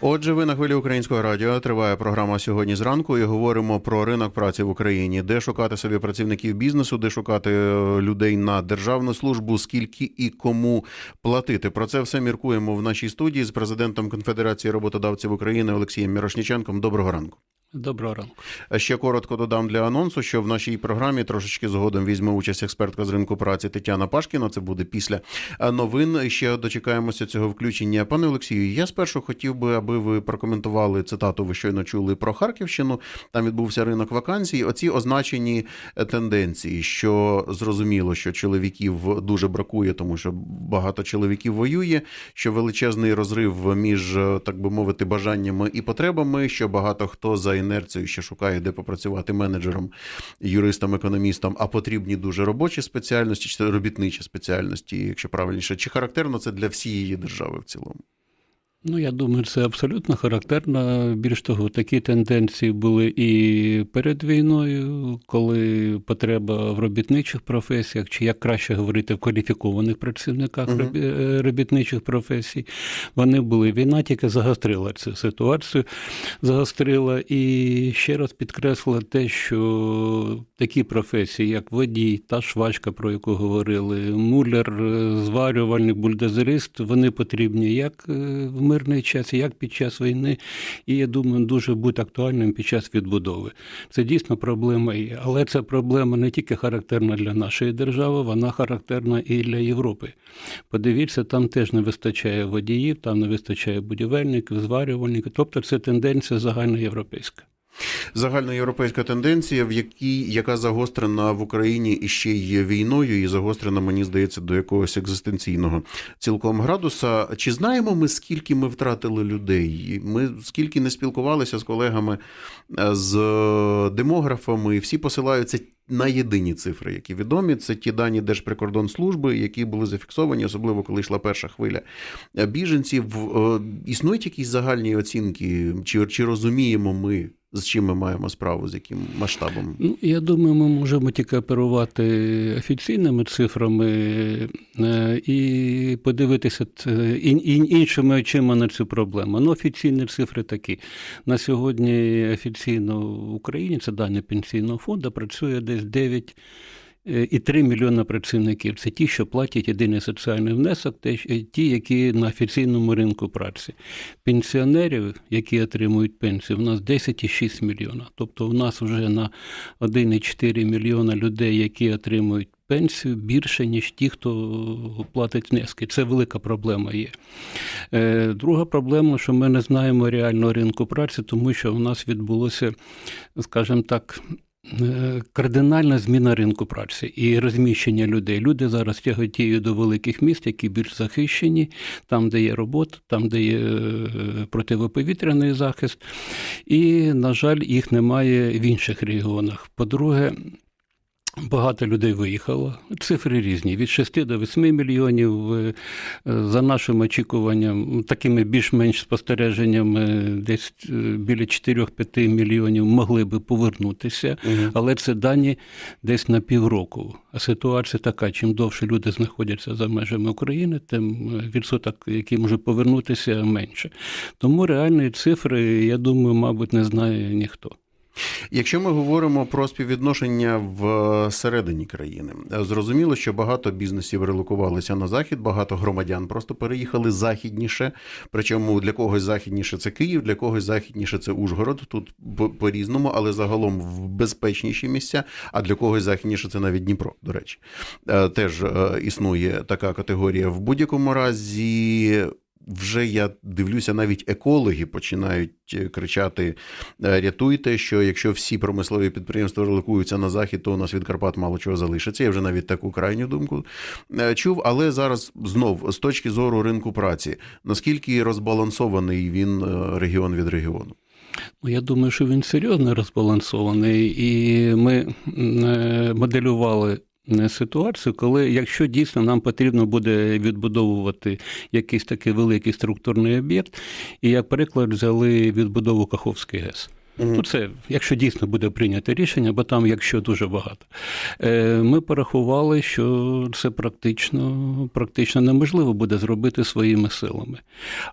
Отже, ви на хвилі українського радіо триває програма сьогодні зранку. і говоримо про ринок праці в Україні, де шукати собі працівників бізнесу, де шукати е, людей на державну службу, скільки і кому платити. Про це все міркуємо в нашій студії з президентом Конфедерації роботодавців України Олексієм Мірошніченком. Доброго ранку. Доброго ранку. Ще коротко додам для анонсу, що в нашій програмі трошечки згодом візьме участь експертка з ринку праці Тетяна Пашкіна. Це буде після е, новин. Ще дочекаємося цього включення. Пане Олексію, я спершу хотів би, аби ви прокоментували цитату. Ви щойно чули про Харківщину. Там відбувся ринок вакансій. Оці означені е, тенденції, що зрозуміло, що чоловіків дуже бракує, тому що багато чоловіків воює. Що величезний розрив між е, так би мовити бажаннями і потребами, що багато хто за інерцією ще шукає, де попрацювати менеджером, юристом, економістом, а потрібні дуже робочі спеціальності чи робітничі спеціальності, якщо правильніше, чи характерно це для всієї держави в цілому? Ну, я думаю, це абсолютно характерно. Більш того, такі тенденції були і перед війною, коли потреба в робітничих професіях, чи як краще говорити, в кваліфікованих працівниках е, робітничих професій, вони були. Війна тільки загострила цю ситуацію, загострила і ще раз підкреслила те, що такі професії, як водій та швачка, про яку говорили, муляр, е, зварювальник, бульдозерист, вони потрібні як е, в мирний час, як під час війни, і я думаю, дуже буде актуальним під час відбудови. Це дійсно проблема є, але ця проблема не тільки характерна для нашої держави, вона характерна і для Європи. Подивіться, там теж не вистачає водіїв, там не вистачає будівельників, зварювальників. Тобто це тенденція загальноєвропейська. Загальноєвропейська тенденція, в якій яка загострена в Україні і ще й війною, і загострена, мені здається, до якогось екзистенційного цілком градуса. Чи знаємо ми, скільки ми втратили людей? Ми скільки не спілкувалися з колегами, е, з демографами, і всі посилаються. На єдині цифри, які відомі, це ті дані Держприкордонслужби, які були зафіксовані, особливо коли йшла перша хвиля е, біженців. Е, Існують якісь загальні оцінки, чи, чи розуміємо ми, з чим ми маємо справу, з яким масштабом? Ну, я думаю, ми можемо тільки оперувати офіційними цифрами е, і подивитися іншими очима на цю проблему. Ну, офіційні цифри такі. На сьогодні офіційно в Україні, це дані пенсійного фонду, працює десь 9 е, і 3 мільйони працівників. Це ті, що платять єдиний соціальний внесок, е, ті, які на офіційному ринку праці. Пенсіонерів, які отримують пенсію, у нас 10,6 мільйона. Тобто, у нас вже на 1,4 мільйона людей, які отримують пенсію, більше, ніж ті, хто платить внески. Це велика проблема є. Е, Друга проблема, що ми не знаємо реального ринку праці, тому що у нас відбулося, скажімо так, Кардинальна зміна ринку праці і розміщення людей. Люди зараз тяготіють до великих міст, які більш захищені, там, де є робота, там, де є е, противоповітряний захист. І, на жаль, їх немає в інших регіонах. По-друге, Багато людей виїхало. Цифри різні: від 6 до 8 мільйонів. Е, За нашим очікуванням, такими більш-менш спостереженнями, десь е, біля 4-5 мільйонів могли би повернутися, але це дані десь на півроку. А ситуація така: чим довше люди знаходяться за межами України, тим е, відсоток, який може повернутися, менше. Тому реальні цифри, я думаю, мабуть, не знає ніхто. Якщо ми говоримо про співвідношення в середині країни, зрозуміло, що багато бізнесів релокувалися на захід, багато громадян просто переїхали західніше. Причому для когось західніше це Київ, для когось західніше це Ужгород. Тут по- по-різному, але загалом в безпечніші місця. А для когось західніше це навіть Дніпро. До речі, Е, теж е, існує така категорія. В будь-якому разі. Вже я дивлюся, навіть екологи починають е, кричати: е, рятуйте, що якщо всі промислові підприємства релокуються на захід, то у нас від Карпат мало чого залишиться. Я вже навіть таку крайню думку е, чув. Але зараз знов з точки зору ринку праці, наскільки розбалансований він регіон від регіону? Ну, Я думаю, що він серйозно розбалансований, і ми моделювали ситуацію, коли якщо дійсно нам потрібно буде відбудовувати якийсь такий великий структурний об'єкт, і як приклад взяли відбудову Каховський ГЕС. Ну, це якщо дійсно буде прийнято рішення, бо там, якщо дуже багато, Е, ми порахували, що це практично, практично неможливо буде зробити своїми силами.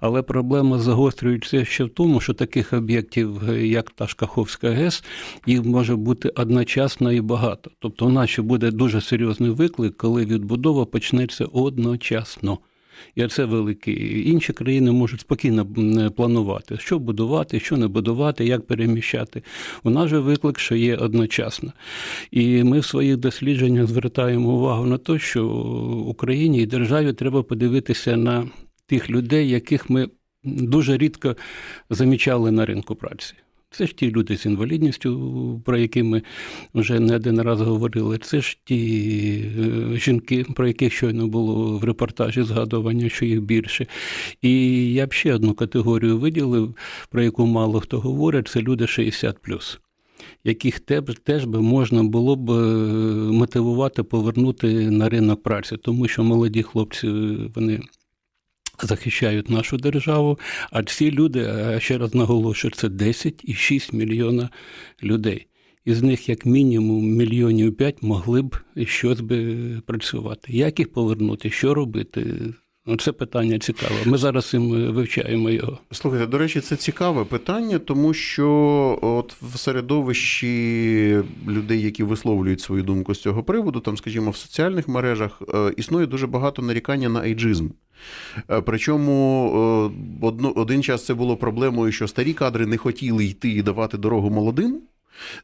Але проблема загострюється ще в тому, що таких об'єктів, е, як та ж Каховська ГЕС, їх може бути одночасно і багато. Тобто у нас ще буде дуже серйозний виклик, коли відбудова почнеться одночасно. І це великий. Інші країни можуть спокійно планувати, що будувати, що не будувати, як переміщати. У нас же виклик, що є одночасно. І ми в своїх дослідженнях звертаємо увагу на те, що Україні і державі треба подивитися на тих людей, яких ми дуже рідко замічали на ринку праці. Це ж ті люди з інвалідністю, про які ми вже не один раз говорили. Це ж ті е, жінки, про яких щойно було в репортажі згадування, що їх більше. І я б ще одну категорію виділив, про яку мало хто говорить, це люди 60 яких теж, би можна було б е, мотивувати повернути на ринок праці, тому що молоді хлопці вони захищають нашу державу. А ці люди, ще раз наголошую, це 10,6 мільйона людей. Із них, як мінімум, мільйонів п'ять могли б щось би працювати. Як їх повернути, що робити? Ну, Це питання цікаве. Ми зараз цим вивчаємо його. Слухайте, до речі, це цікаве питання, тому що от в середовищі людей, які висловлюють свою думку з цього приводу, там, скажімо, в соціальних мережах е, існує дуже багато нарікання на ейджизм. Е, Причому е, один час це було проблемою, що старі кадри не хотіли йти і давати дорогу молодим.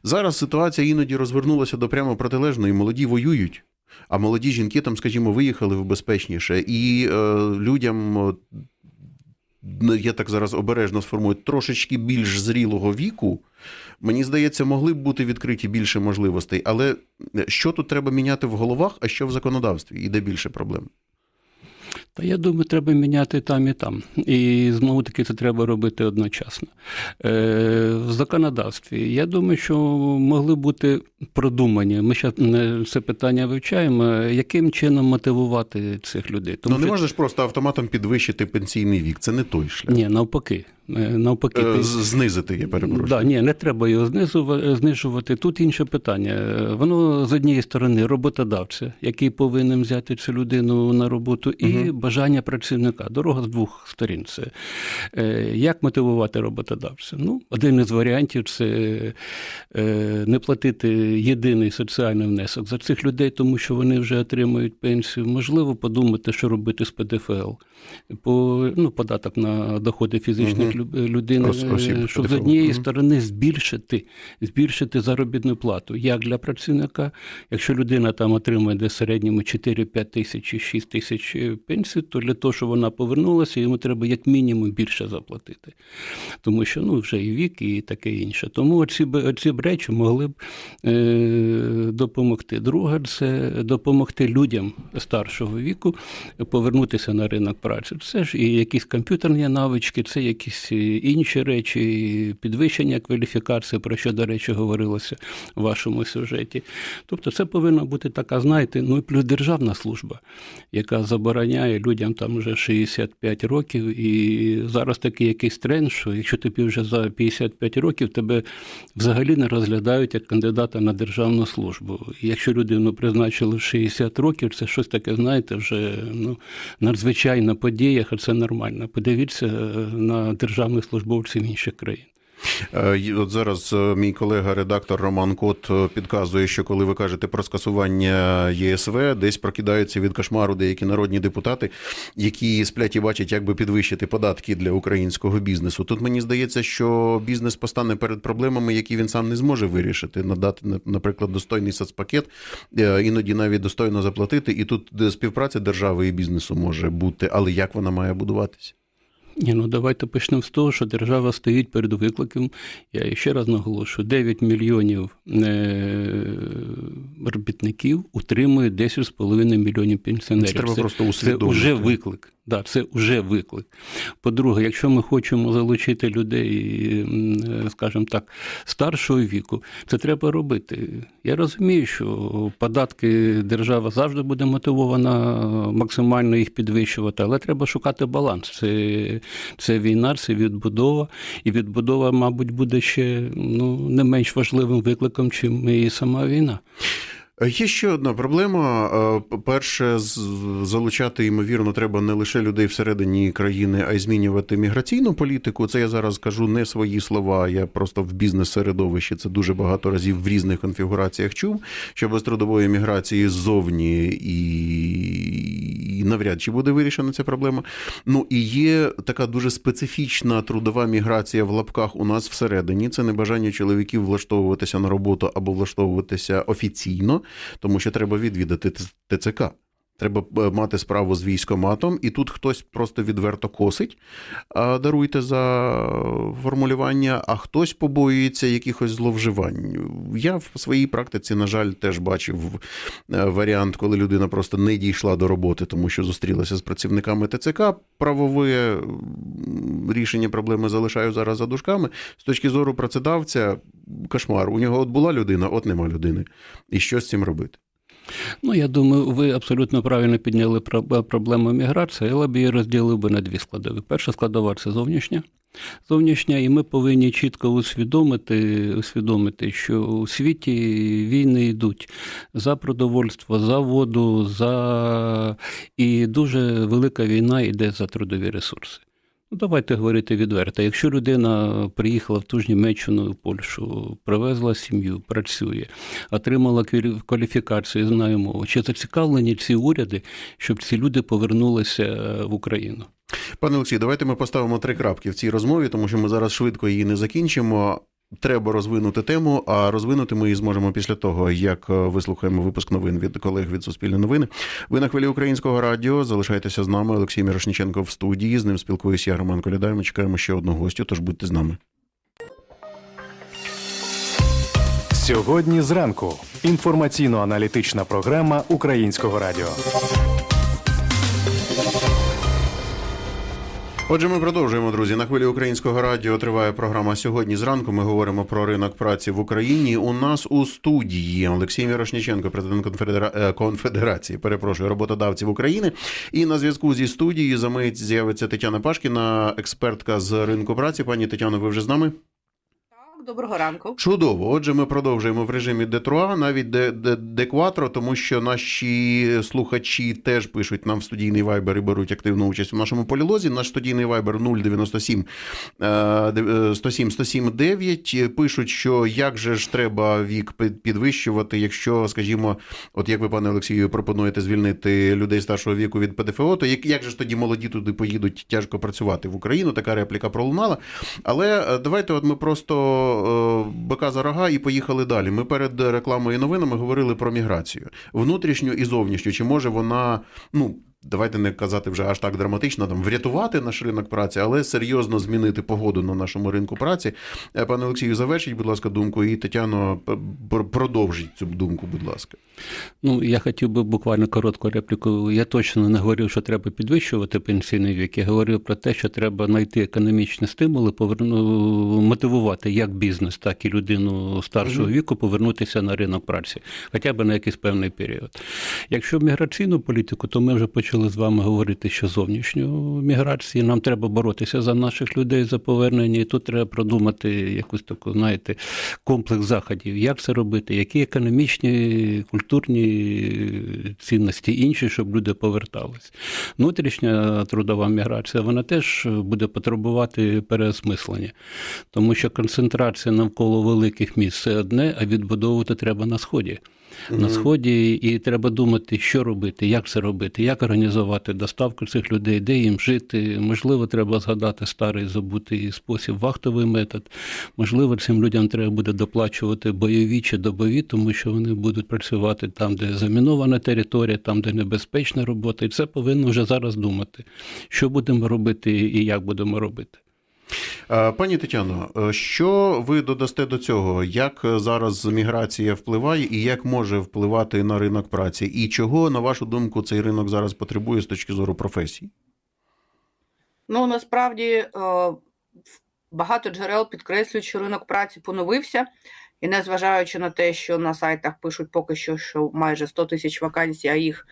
Зараз ситуація іноді розвернулася до прямо протилежної. Молоді воюють, а молоді жінки там, скажімо, виїхали в безпечніше. І е, людям, е, ну, я так зараз обережно сформую, трошечки більш зрілого віку, мені здається, могли б бути відкриті більше можливостей. Але що тут треба міняти в головах, а що в законодавстві? І де більше проблем? Та я думаю, треба міняти там і там. І знову таки це треба робити одночасно. Е, в законодавстві я думаю, що могли бути продумані. Ми ще це питання вивчаємо, яким чином мотивувати цих людей. ну не що- можна ж просто автоматом підвищити пенсійний вік. Це не той шлях. Ні, навпаки. Е, навпаки Е, ти- Знизити, я перепрошую. Да, ні, не треба його знижувати. Тут інше питання. Воно з однієї сторони роботодавця, який повинен взяти цю людину на роботу, і Мгм. бажання працівника. Дорога з двох сторін. Це е, як мотивувати роботодавця? Ну, один із варіантів це не платити єдиний соціальний внесок за цих людей, тому що вони вже отримують пенсію. Можливо, подумати, що робити з ПДФЛ. По ну, податок на доходи фізичних людей, Ос- е, осіб щоб з однієї сторони збільшити, збільшити заробітну плату як для працівника. Якщо людина там отримує десь в середньому 4-5 тисяч чи 6 тисяч е, пенсій, то для того, щоб вона повернулася, йому треба як мінімум більше заплатити. Тому що ну, вже і вік, і таке інше. Тому оці, б- оці б речі могли б е, допомогти. Друге, це допомогти людям старшого віку повернутися на ринок праці. Це ж і якісь комп'ютерні навички, це якісь інші речі, підвищення кваліфікації, про що, до речі, говорилося в вашому сюжеті. Тобто це повинна бути така, знаєте, ну і плюс державна служба, яка забороняє людям там вже 65 років. І зараз такий якийсь тренд, що якщо тобі вже за 55 років, тебе взагалі не розглядають як кандидата на державну службу. І якщо людину призначили в 60 років, це щось таке, знаєте, вже ну, надзвичайна подія, а це нормально. Подивіться е, на державних службовців інших країн. Е, От зараз е, мій колега-редактор Роман Кот е, підказує, що коли ви кажете про скасування ЄСВ, десь прокидаються від кошмару деякі народні депутати, які сплять і бачать, як би підвищити податки для українського бізнесу. Тут мені здається, що бізнес постане перед проблемами, які він сам не зможе вирішити, надати, на- наприклад, достойний соцпакет, іноді навіть достойно заплатити. І тут співпраця держави і бізнесу може бути, але як вона має будуватися? Ні, ну давайте почнемо з того, що держава стоїть перед викликом. Я ще раз наголошую: 9 мільйонів е- робітників утримує 10,5 мільйонів пенсіонерів. Це треба просто це вже виклик. Да, це вже виклик. По-друге, якщо ми хочемо залучити людей, е, скажімо так, старшого віку, це треба робити. Я розумію, що податки держава завжди буде мотивована максимально їх підвищувати, але треба шукати баланс. Це Це війна, це відбудова, і відбудова, мабуть, буде ще ну, не менш важливим викликом, чим і сама війна. Є ще одна проблема. Е, Перше, залучати ймовірно треба не лише людей всередині країни, а й змінювати міграційну політику. Це я зараз кажу не свої слова. Я просто в бізнес-середовищі це дуже багато разів в різних конфігураціях чув. Що без трудової міграції ззовні і, і навряд чи буде вирішена ця проблема. Ну і є така дуже специфічна трудова міграція в лапках у нас всередині. Це небажання чоловіків влаштовуватися на роботу або влаштовуватися офіційно, тому що треба відвідати ТЦК. Треба е, мати справу з військоматом, і тут хтось просто відверто косить, даруйте за формулювання, а хтось побоюється якихось зловживань. Я в своїй практиці, на жаль, теж бачив е, варіант, коли людина просто не дійшла до роботи, тому що зустрілася з працівниками ТЦК. Правове рішення проблеми залишаю зараз за дужками. З точки зору працедавця, кошмар. У нього от була людина, от нема людини. І що з цим робити? Ну, я думаю, ви абсолютно правильно підняли про- проблему міграції, але б її розділив би на дві складові. Перша складова це зовнішня. Зовнішня, і ми повинні чітко усвідомити, усвідомити, що у світі війни йдуть за продовольство, за воду, за і дуже велика війна йде за трудові ресурси. Ну, давайте говорити відверто. Якщо людина приїхала в ту ж Німеччину, в Польщу, привезла сім'ю, працює, отримала квалі- кваліфікацію, знає мову, чи зацікавлені ці уряди, щоб ці люди повернулися е, в Україну? Пане Олексій, давайте ми поставимо три крапки в цій розмові, тому що ми зараз швидко її не закінчимо. Треба розвинути тему, а розвинути ми її зможемо після того, як е, вислухаємо випуск новин від колег від Суспільне новини. Ви на хвилі українського радіо. Залишайтеся з нами. Олексій Мірошниченко в студії. З ним спілкуюся я, Роман Колядай. Ми чекаємо ще одного гостю, тож будьте з нами. Сьогодні зранку. Інформаційно-аналітична програма Українського радіо. Отже, ми продовжуємо, друзі. На хвилі українського радіо триває програма сьогодні. Зранку ми говоримо про ринок праці в Україні. У нас у студії Олексій Мірошніченко, президент конфедера... е, конфедерації, перепрошую, роботодавців України. І на зв'язку зі студією за мить з'явиться Тетяна Пашкіна, експертка з ринку праці. Пані Тетяно, ви вже з нами? Доброго ранку. Чудово. Отже, ми продовжуємо в режимі Детруа, навіть де, де, декватро, тому що наші слухачі теж пишуть нам в студійний вайбер і беруть активну участь у нашому полілозі. Наш студійний вайбер 097 е, де- е, 107 107 9. Пишуть, що як же ж треба вік під- підвищувати, якщо, скажімо, от як ви, пане Олексію, пропонуєте звільнити людей старшого віку від ПДФО, то як, як же ж тоді молоді туди поїдуть тяжко працювати в Україну? Така репліка пролунала. Але е, давайте, от ми просто е, бика за рога і поїхали далі. Ми перед рекламою і новинами говорили про міграцію внутрішню і зовнішню. Чи може вона, ну. Давайте не казати вже аж так драматично, там врятувати наш ринок праці, але серйозно змінити погоду на нашому ринку праці. Е, Пане Олексію, завершіть, будь ласка, думку, і Тетяно, продовжіть цю думку, будь ласка. Ну, я хотів би буквально коротку репліку. Я точно не говорив, що треба підвищувати пенсійний вік. Я говорив про те, що треба знайти економічні стимули, поверну... мотивувати як бізнес, так і людину старшого віку повернутися на ринок праці, хоча б на якийсь певний період. Якщо міграційну політику, то ми вже почали з вами говорити, що зовнішню міграцію нам треба боротися за наших людей за повернення, і тут треба продумати якусь таку, знаєте, комплекс заходів, як це робити, які економічні, культурні цінності інші, щоб люди повертались. Внутрішня трудова міграція вона теж буде потребувати переосмислення, тому що концентрація навколо великих міст це одне, а відбудовувати треба на сході. На сході, і треба думати, що робити, як це робити, як організувати доставку цих людей, де їм жити. Можливо, треба згадати старий забутий спосіб вахтовий метод. Можливо, цим людям треба буде доплачувати бойові чи добові, тому що вони будуть працювати там, де замінована територія, там, де небезпечна робота. І це повинно вже зараз думати, що будемо робити і як будемо робити. Е, Пані Тетяно, е, що ви додасте до цього? Як зараз міграція впливає і як може впливати на ринок праці? І чого, на вашу думку, цей ринок зараз потребує з точки зору професій? Ну насправді е, багато джерел підкреслюють, що ринок праці поновився, і незважаючи на те, що на сайтах пишуть поки що, що майже 100 тисяч вакансій, а їх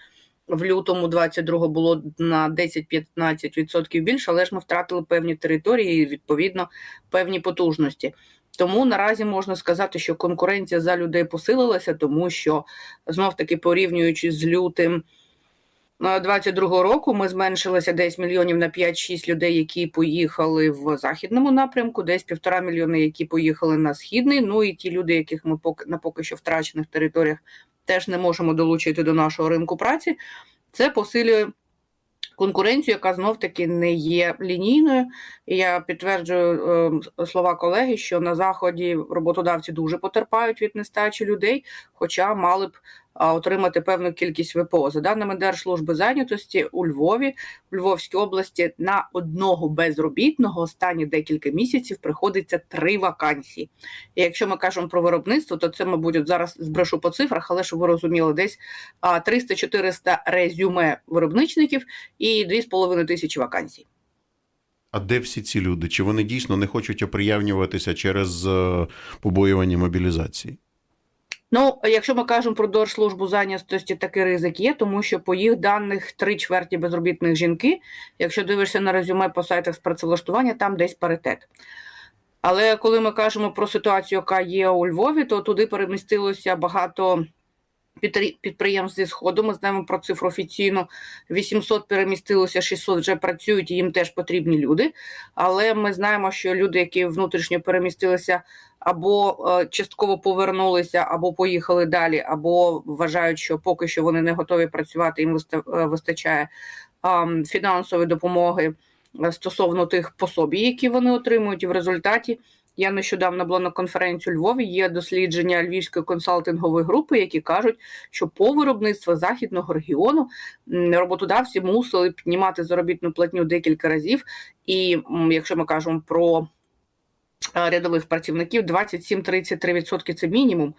в лютому 22 було на 10-15% більше, але ж ми втратили певні території і відповідно певні потужності. Тому наразі можна сказати, що конкуренція за людей посилилася, тому що знов таки порівнюючи з лютим 22 року, ми зменшилися десь мільйонів на 5-6 людей, які поїхали в західному напрямку, десь півтора мільйони, які поїхали на східний. Ну і ті люди, яких ми поки на поки що втрачених територіях теж не можемо долучити до нашого ринку праці. Це посилює конкуренцію, яка знов таки не є лінійною. І я підтверджую е, слова колеги, що на заході роботодавці дуже потерпають від нестачі людей, хоча мали б отримати певну кількість ВПО. За даними Держслужби зайнятості у Львові, в Львовській області на одного безробітного останні декілька місяців приходиться три вакансії. І якщо ми кажемо про виробництво, то це, мабуть, зараз збрешу по цифрах, але щоб ви розуміли, десь а, 300-400 резюме виробничників і 2,5 тисячі вакансій. А де всі ці люди? Чи вони дійсно не хочуть оприявнюватися через е, побоювання мобілізації? Ну, якщо ми кажемо про Держслужбу зайнятості, такий ризик є, тому що по їх даних три чверті безробітних жінки. Якщо дивишся на резюме по сайтах з працевлаштування, там десь паритет. Але коли ми кажемо про ситуацію, яка є у Львові, то туди перемістилося багато підприємств зі сходу. Ми знаємо про цифру офіційно. 800 перемістилося, 600 вже працюють, і їм теж потрібні люди. Але ми знаємо, що люди, які внутрішньо перемістилися, або е, частково повернулися, або поїхали далі, або вважають, що поки що вони не готові працювати, їм е, вистачає фінансової допомоги е, стосовно тих пособій, які вони отримують, і в результаті. Я нещодавно була на конференцію у Львові. Є дослідження Львівської консалтингової групи, які кажуть, що по виробництву західного регіону роботодавці мусили піднімати заробітну платню декілька разів. І якщо ми кажемо про рядових працівників, 27-33% це мінімум,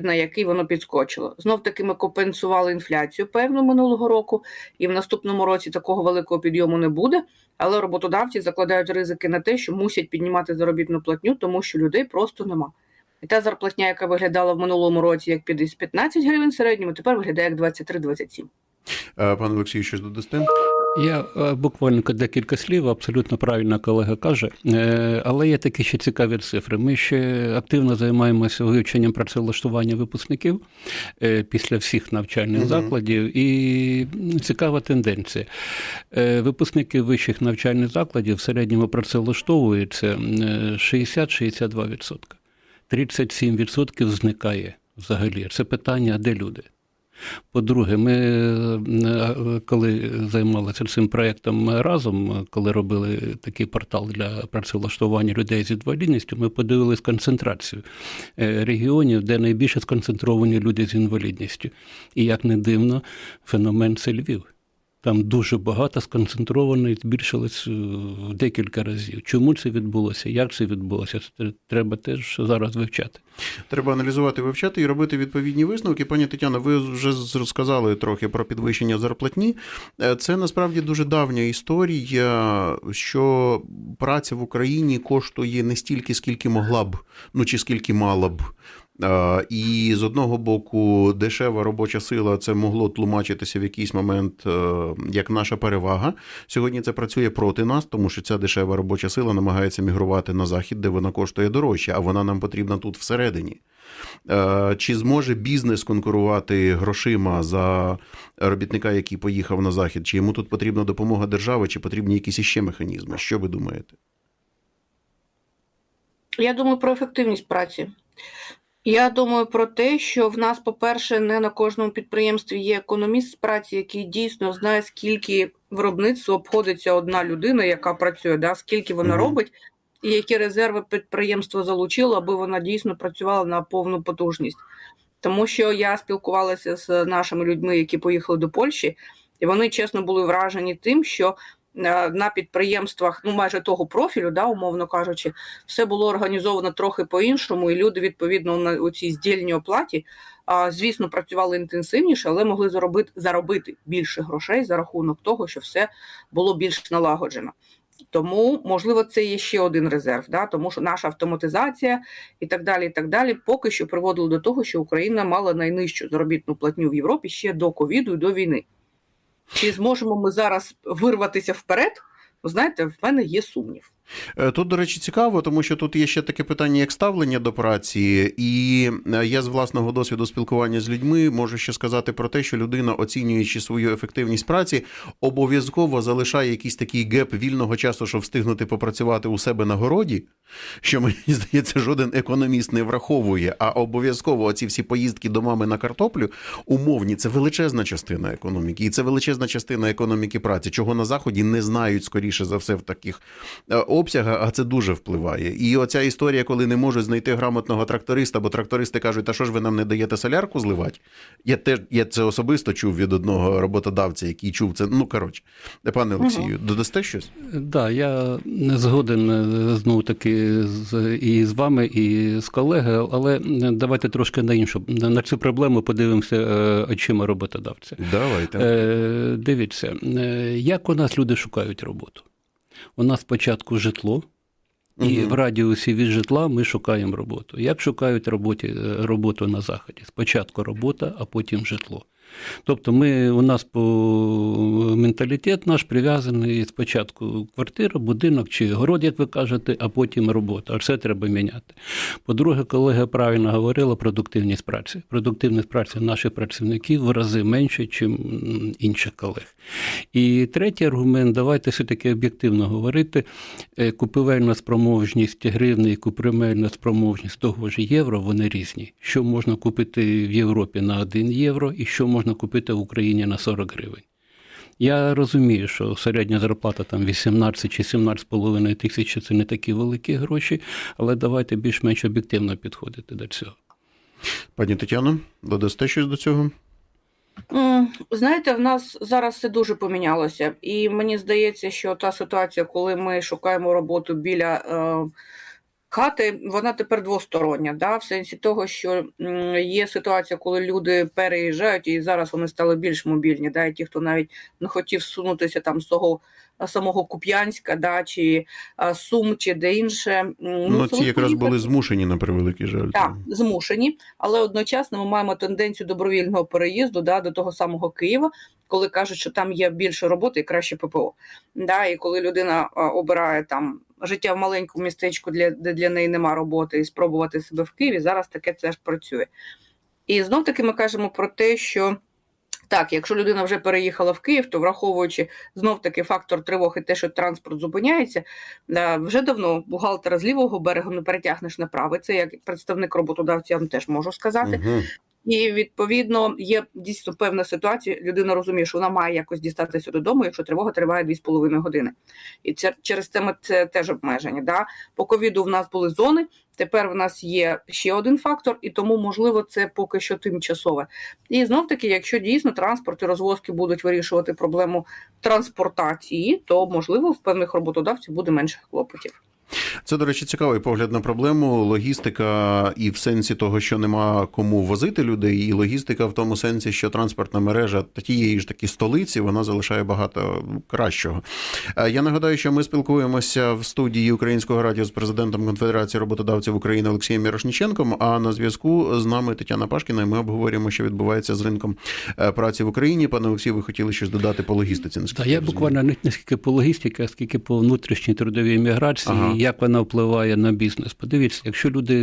на який воно підскочило. Знов таки ми компенсували інфляцію певну минулого року, і в наступному році такого великого підйому не буде. Але роботодавці закладають ризики на те, що мусять піднімати заробітну платню, тому що людей просто нема. І та зарплатня, яка виглядала в минулому році як 50 15 гривень середньому, тепер виглядає як 23-27. Е, Пане Олексію, щось додасте? Я е, буквально декілька слів, абсолютно правильно колега каже, Е, але є такі ще цікаві цифри. Ми ще активно займаємося вивченням працевлаштування випускників е, після всіх навчальних Мгм. закладів, і цікава тенденція. Випускники вищих навчальних закладів в середньому працевлаштовуються е, 60-62%. 37% зникає взагалі. Це питання, де люди. По-друге, ми е, коли займалися цим проєктом разом, коли робили такий портал для працевлаштування людей з інвалідністю, ми подивилися концентрацію е, регіонів, де найбільше сконцентровані люди з інвалідністю. І як не дивно, феномен це Львів. Там дуже багато сконцентровано і збільшилось е, декілька разів. Чому це відбулося? Як це відбулося? Це треба теж зараз вивчати. Треба аналізувати, вивчати і робити відповідні висновки. Пані Тетяно, ви вже розказали трохи про підвищення зарплатні. Е, Це насправді дуже давня історія, що праця в Україні коштує не стільки, скільки могла б, ну чи скільки мала б. Е, І з одного боку, дешева робоча сила це могло тлумачитися в якийсь момент е, як наша перевага. Сьогодні це працює проти нас, тому що ця дешева робоча сила намагається мігрувати на захід, де вона коштує дорожче, а вона нам потрібна тут всередині. Е, Чи зможе бізнес конкурувати грошима за робітника, який поїхав на захід? Чи йому тут потрібна допомога держави, чи потрібні якісь іще механізми? Що ви думаєте? Я думаю про ефективність праці. Я думаю про те, що в нас, по-перше, не на кожному підприємстві є економіст з праці, який дійсно знає, скільки виробництво обходиться одна людина, яка працює, да, скільки вона Мгм. робить, і які резерви підприємство залучило, аби вона дійсно працювала на повну потужність. Тому що я спілкувалася з нашими людьми, які поїхали до Польщі, і вони чесно були вражені тим, що на підприємствах, ну майже того профілю, да, умовно кажучи, все було організовано трохи по-іншому, і люди відповідно на у цій здільній оплаті, а, звісно, працювали інтенсивніше, але могли заробити заробити більше грошей за рахунок того, що все було більш налагоджено. Тому, можливо, це є ще один резерв, да? тому що наша автоматизація і так далі, і так далі, поки що приводило до того, що Україна мала найнижчу заробітну платню в Європі ще до ковіду і до війни. Чи зможемо ми зараз вирватися вперед? Ви знаєте, в мене є сумнів. Е, Тут, до речі, цікаво, тому що тут є ще таке питання, як ставлення до праці, і е, я з власного досвіду спілкування з людьми можу ще сказати про те, що людина, оцінюючи свою ефективність праці, обов'язково залишає якийсь такий геп вільного часу, щоб встигнути попрацювати у себе на городі, що мені здається, жоден економіст не враховує. А обов'язково оці всі поїздки до мами на картоплю умовні це величезна частина економіки, і це величезна частина економіки праці, чого на заході не знають скоріше за все в таких обсягах, а це дуже впливає. І оця історія, коли не можуть знайти грамотного тракториста, бо трактористи кажуть, та що ж ви нам не даєте солярку зливати? Я теж я це особисто чув від одного роботодавця, який чув це. Ну коротше, пане Олексію, додасте щось? Да, я не згоден е, знову таки з і з вами, і з колегою, але давайте трошки на іншу на цю проблему подивимося е, очима роботодавця. Давайте. Е, дивіться, як у нас люди шукають роботу? У нас спочатку житло, і угу. в радіусі від житла ми шукаємо роботу. Як шукають роботі, е, роботу на заході? Спочатку робота, а потім житло. Тобто ми, у нас по менталітет наш прив'язаний спочатку квартира, будинок чи город, як ви кажете, а потім робота. А це треба міняти. По-друге, колега правильно говорила продуктивність праці. Продуктивність праці наших працівників в рази менше, ніж інших колег. І третій аргумент, давайте все-таки об'єктивно говорити. Е, Купівельна спроможність гривни і купівельна спроможність того ж євро, вони різні. Що можна купити в Європі на 1 євро і що можна купити в Україні на 40 гривень. Я розумію, що середня зарплата там 18 чи 17,5 тисяч це не такі великі гроші, але давайте більш-менш об'єктивно підходити до цього. Пані Тетяно, додасте щось до цього? Знаєте, в нас зараз все дуже помінялося, і мені здається, що та ситуація, коли ми шукаємо роботу біля е, хати, вона тепер двостороння. Да? В сенсі того, що є ситуація, коли люди переїжджають, і зараз вони стали більш мобільні. Да? І ті, хто навіть не хотів сунутися там з того самого Куп'янська, да? чи Сум, чи де інше. м, Ну, ці якраз були змушені на превеликий жаль. Так, змушені, але одночасно ми маємо тенденцію добровільного переїзду да, до того самого Києва, коли кажуть, що там є більше роботи і краще ППО. Да, і коли людина обирає там життя в маленькому містечку, для, де для неї нема роботи, і спробувати себе в Києві, зараз таке теж працює. І знов таки ми кажемо про те, що. Так, якщо людина вже переїхала в Київ, то враховуючи знов таки фактор тривоги, те, що транспорт зупиняється, е, вже давно бухгалтера з лівого берегу не перетягнеш на правий. Це як представник роботодавця, я вам теж можу сказати. Угу. І відповідно є дійсно певна ситуація. Людина розуміє, що вона має якось дістатися додому, якщо тривога триває 2,5 години. І це через це ми це теж обмежені. Да? По ковіду в нас були зони. Тепер в нас є ще один фактор, і тому можливо це поки що тимчасове. І знов таки, якщо дійсно транспорт і розвозки будуть вирішувати проблему транспортації, то можливо в певних роботодавців буде менше клопотів. Це, до речі, цікавий погляд на проблему. Логістика і в сенсі того, що нема кому возити людей, і логістика в тому сенсі, що транспортна мережа тієї ж таки столиці вона залишає багато кращого. Е, Я нагадаю, що ми спілкуємося в студії Українського радіо з президентом Конфедерації роботодавців України Олексієм Мірошніченком. А на зв'язку з нами Тетяна Пашкіна. і Ми обговорюємо, що відбувається з ринком е, праці в Україні. Пане Олексію, ви хотіли щось додати по логістиці? наскільки Та я буквально не не скільки по логістиці, а скільки по внутрішній трудовій міграції, Ага. Як вона впливає на бізнес. Подивіться, якщо люди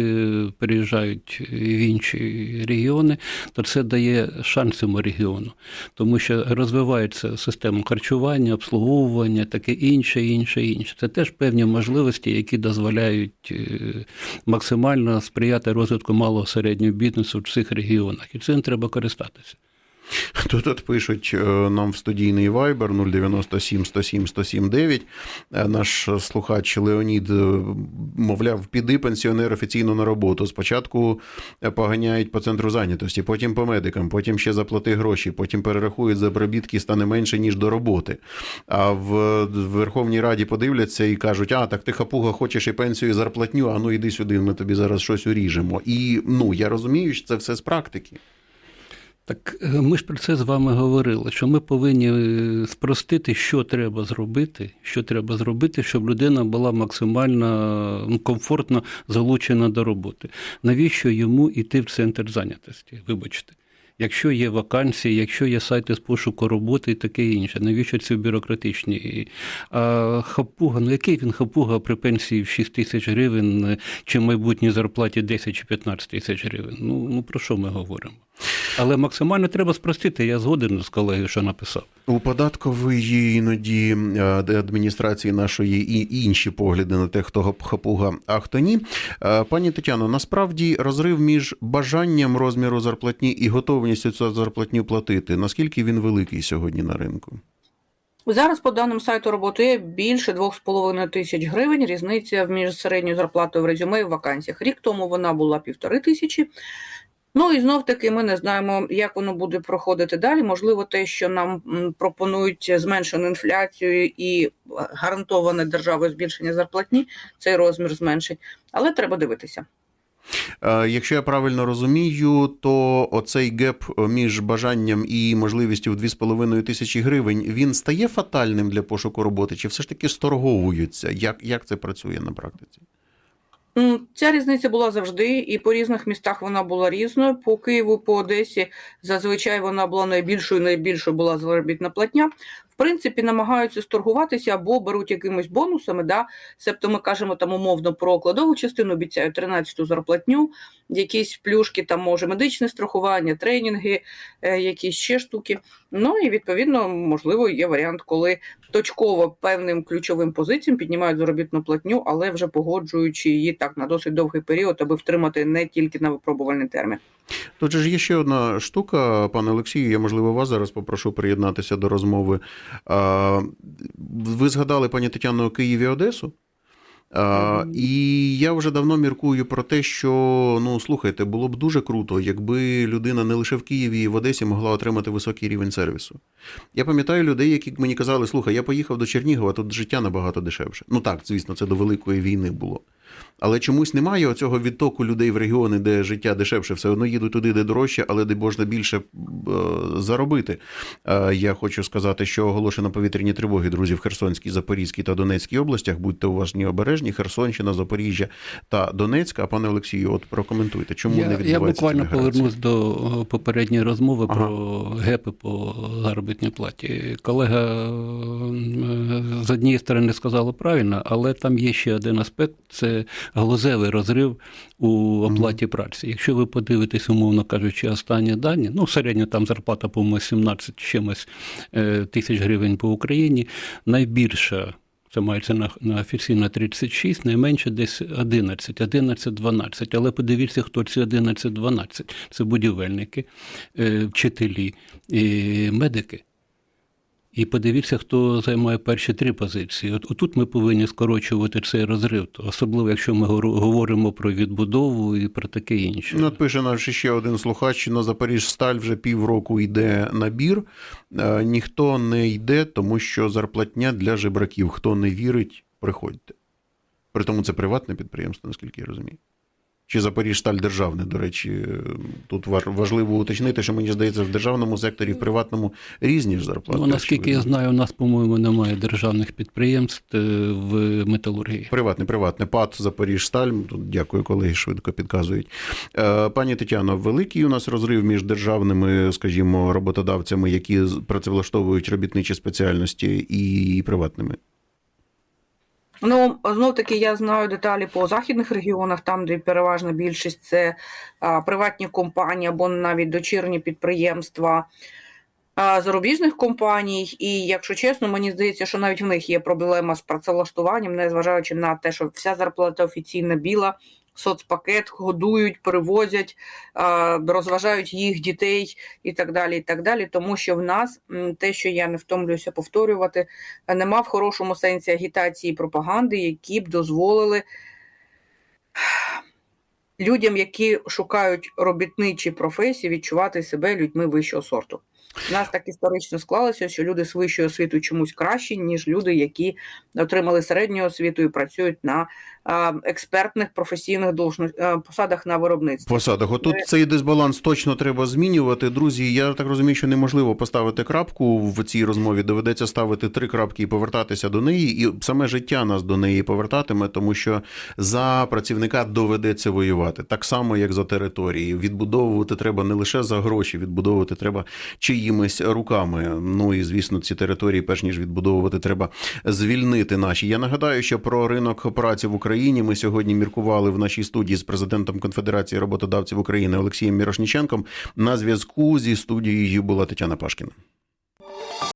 переїжджають в інші регіони, то це дає шанс цьому регіону, тому що розвивається система харчування, обслуговування, таке інше, інше, інше. Це теж певні можливості, які дозволяють е, максимально сприяти розвитку малого середнього бізнесу в цих регіонах, і цим треба користатися. Тут пишуть е, нам в студійний Viber 097 107 107 9. Е, Наш слухач Леонід, е, мовляв, піди пенсіонер офіційно на роботу. Спочатку е, поганяють по центру зайнятості, потім по медикам, потім ще заплати гроші, потім перерахують за пробітки, стане менше, ніж до роботи. А в Верховній Раді подивляться і кажуть: а, так ти хапуга, хочеш і пенсію, і зарплатню, а ну іди сюди, ми тобі зараз щось уріжемо. І ну я розумію, що це все з практики. Так е, ми ж про це з вами говорили, що ми повинні е, спростити, що треба зробити, що треба зробити, щоб людина була максимально ну, комфортно залучена до роботи. Навіщо йому йти в центр зайнятості? Вибачте. Якщо є вакансії, якщо є сайти з пошуку роботи і таке інше, навіщо ці бюрократичні? А хапуга, ну який він хапуга при пенсії в 6 тисяч гривень е, чи майбутній зарплаті 10 чи 15 тисяч гривень? Ну, ну про що ми говоримо? Але максимально треба спростити. Я згоден з колегою, що написав. У податкової іноді е, адміністрації нашої і інші погляди на те, хто хапуга, а хто ні. Е, Пані Тетяно, насправді розрив між бажанням розміру зарплатні і готовністю цю зарплатню платити. Наскільки він великий сьогодні на ринку? Зараз по даним сайту роботи більше 2,5 тисяч гривень. Різниця між середньою зарплатою в резюме і в вакансіях. Рік тому вона була півтори тисячі. Ну і знов таки ми не знаємо, як воно буде проходити далі. Можливо, те, що нам пропонують зменшену інфляцію і гарантоване державою збільшення зарплатні, цей розмір зменшить. Але треба дивитися. Е, Якщо я правильно розумію, то оцей геп між бажанням і можливістю в 2,5 тисячі гривень він стає фатальним для пошуку роботи, чи все ж таки сторговуються? Як, як це працює на практиці? Ця різниця була завжди, і по різних містах вона була різною. По Києву, по Одесі зазвичай вона була найбільшою, найбільшою була заробітна платня. В принципі, намагаються сторгуватися або беруть якимись бонусами. Да? Себто ми кажемо там умовно про кладову частину, обіцяють 13-ту зарплатню, якісь плюшки, там може медичне страхування, тренінги, е, якісь ще штуки. Ну і відповідно, можливо, є варіант, коли точково певним ключовим позиціям піднімають заробітну платню, але вже погоджуючи її так на досить довгий період, аби втримати не тільки на випробувальний термін. Тут ж є ще одна штука, пане Олексію. Я можливо вас зараз попрошу приєднатися до розмови. Ви згадали, пані Тетяно, Київ і Одесу. А, і я вже давно міркую про те, що ну слухайте, було б дуже круто, якби людина не лише в Києві і в Одесі могла отримати високий рівень сервісу. Я пам'ятаю людей, які мені казали, слухай, я поїхав до Чернігова, тут життя набагато дешевше. Ну так, звісно, це до Великої війни було. Але чомусь немає оцього відтоку людей в регіони, де життя дешевше, все одно їдуть туди, де дорожче, але де можна більше е, заробити. Е, я хочу сказати, що оголошено повітряні тривоги, друзі, в Херсонській, Запорізькій та Донецькій областях. Будьте уважні обережні, Херсонщина, Запоріжжя та Донецька. А пане Олексію, от прокоментуйте, чому не відбувається я буквально повернусь до е, попередньої розмови Ага. про гепи по заробітній платі. Колега з однієї сторони сказала правильно, але там є ще один аспект: це глузевий розрив у оплаті праці. Якщо ви подивитесь, умовно кажучи, останні дані, ну середня там зарплата, по-моєму, 17 чимось е, тисяч гривень по Україні, найбільша. Це мається на, на офіційно 36, найменше десь 11, 11-12. Але подивіться, хто ці 11-12. Це будівельники, е, вчителі, і медики. І подивіться, хто займає перші три позиції. От отут ми повинні скорочувати цей розрив, особливо якщо ми говоримо про відбудову і про таке інше. Ну, от пише наш ще один слухач, на Запоріжсталь вже півроку йде набір. Е, ніхто не йде, тому що зарплатня для жебраків. Хто не вірить, приходьте. При тому це приватне підприємство, наскільки я розумію. Чи Запоріжсталь державне, до речі, е, тут важ- важливо уточнити, що мені здається, в державному секторі, в приватному різні ж зарплати. Ну, наскільки я знаю, у нас, по-моєму, немає державних підприємств е, в металургії. Приватне, приватне. ПАТ Запоріжсталь. Тут дякую, колеги швидко підказують. Е, Пані Тетяно, великий у нас розрив між державними, скажімо, роботодавцями, які працевлаштовують робітничі спеціальності, і приватними. Ну знов таки я знаю деталі по західних регіонах, там де переважна більшість це а, приватні компанії або навіть дочірні підприємства зарубіжних компаній. І якщо чесно, мені здається, що навіть в них є проблема з працевлаштуванням, незважаючи на те, що вся зарплата офіційна біла. Соцпакет годують, перевозять, розважають їх дітей і так далі. і так далі. Тому що в нас те, що я не втомлююся повторювати, нема в хорошому сенсі агітації і пропаганди, які б дозволили людям, які шукають робітничі професії, відчувати себе людьми вищого сорту. У нас так історично склалося, що люди з вищою освітою чомусь кращі, ніж люди, які отримали середню освіту і працюють на експертних професійних посадах на виробництві. посадах. Отут цей дисбаланс точно треба змінювати. Друзі, я так розумію, що неможливо поставити крапку в цій розмові. Доведеться ставити три крапки і повертатися до неї. І саме життя нас до неї повертатиме, тому що за працівника доведеться воювати так само, як за території. Відбудовувати треба не лише за гроші, відбудовувати треба чиїмись руками. Ну і звісно, ці території, перш ніж відбудовувати, треба звільнити наші. Я нагадаю, що про ринок праці в Україні ми сьогодні міркували в нашій студії з президентом Конфедерації роботодавців України Олексієм Мірошніченком. На зв'язку зі студією була Тетяна Пашкіна.